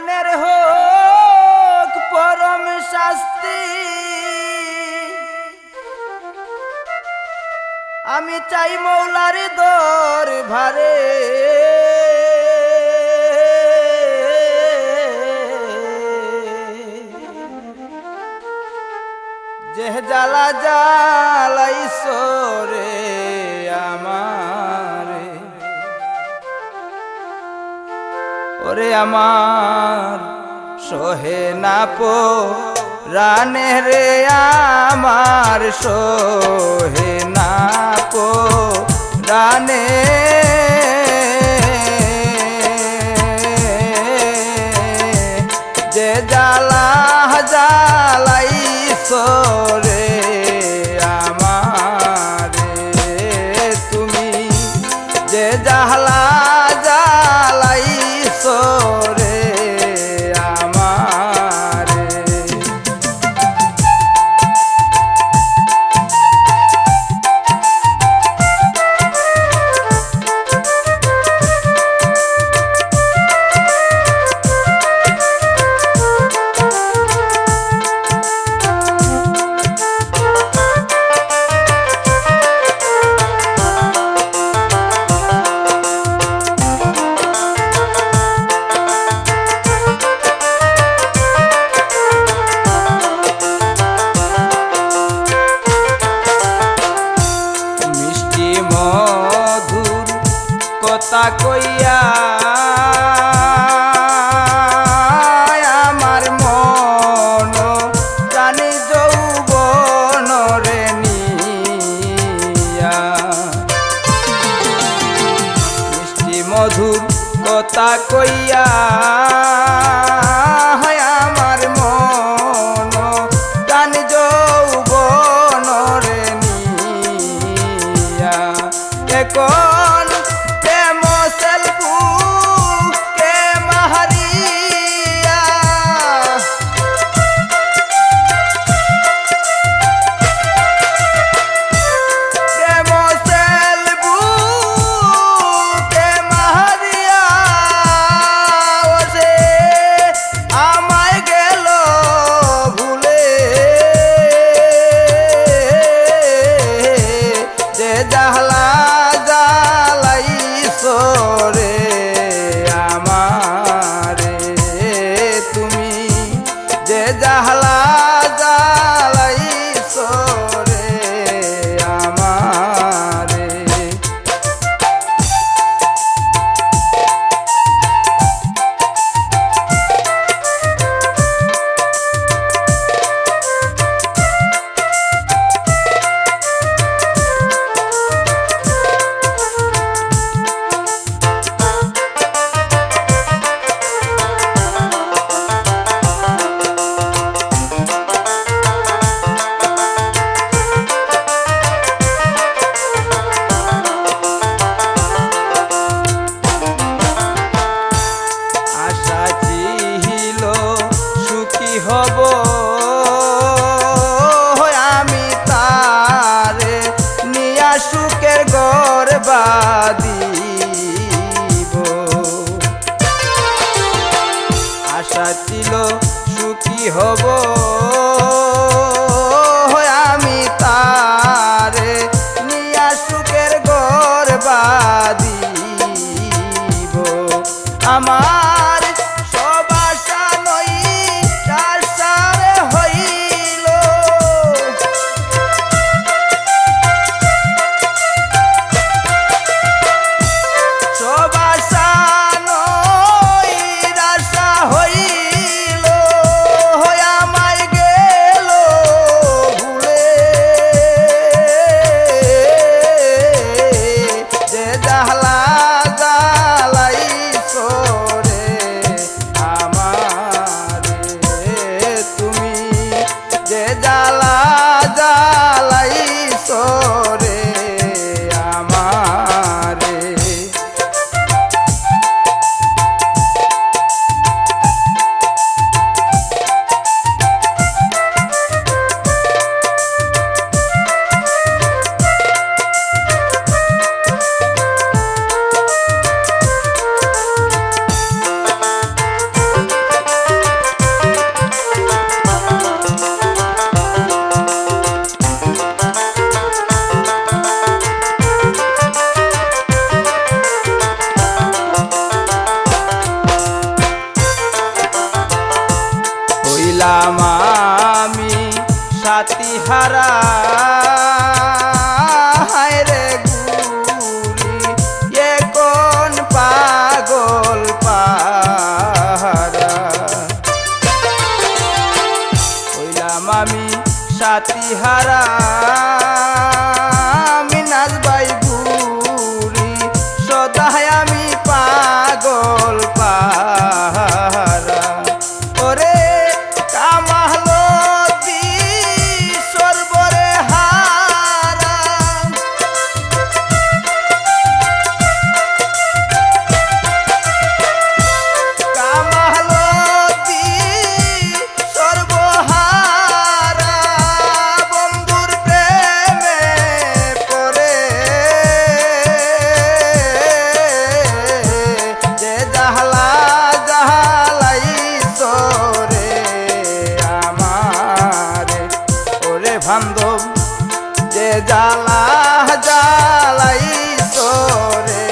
প্রাণের হোক পরম শাস্তি। আমি চাই মৌলার দর ভারে যে জ্বালা জ্বালাই ওরে আমার, সোহে না পো, রানে রে আমার, সোহে না পো, রানে। যে জ্বালা জ্বালাই সরে আমারে, তুমি যে জাহলা कोई জাহলা ছিল সুখী হব। আমি তারে নিয়া সুখের গর বাদিব আমার chorar. বান্ধব যে জালা জালাই সরে